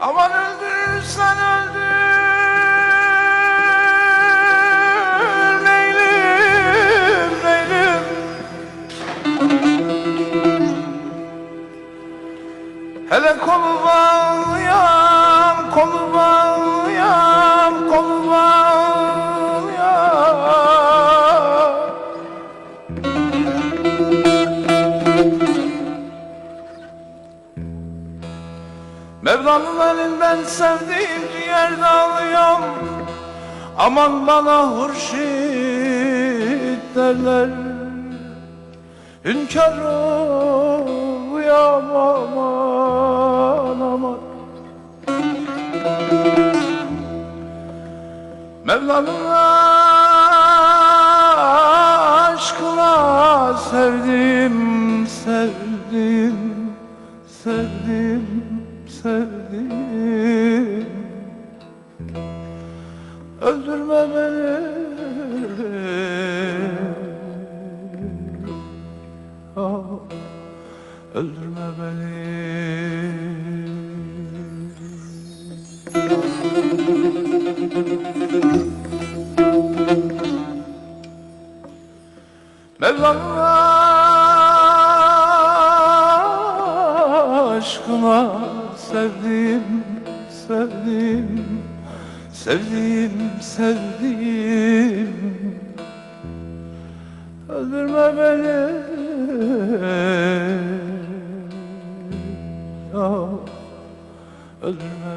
Aman öldürürsen öldür. Leylim, Leylim Hele kolu bağlayan, Mevla'nın elinden sevdiğim ciğer dağılıyorum. Aman bana hurşit derler. Hünkâr uyam aman aman. Mevla'nın aşkına sevdim, sevdim, sevdim, sevdim. Öldürme beni. Ah, Öldürme beni. Mevlana aşkına sevdim, sevdim, sevdim, sevdim. Öldürme beni. Ah, Öldürme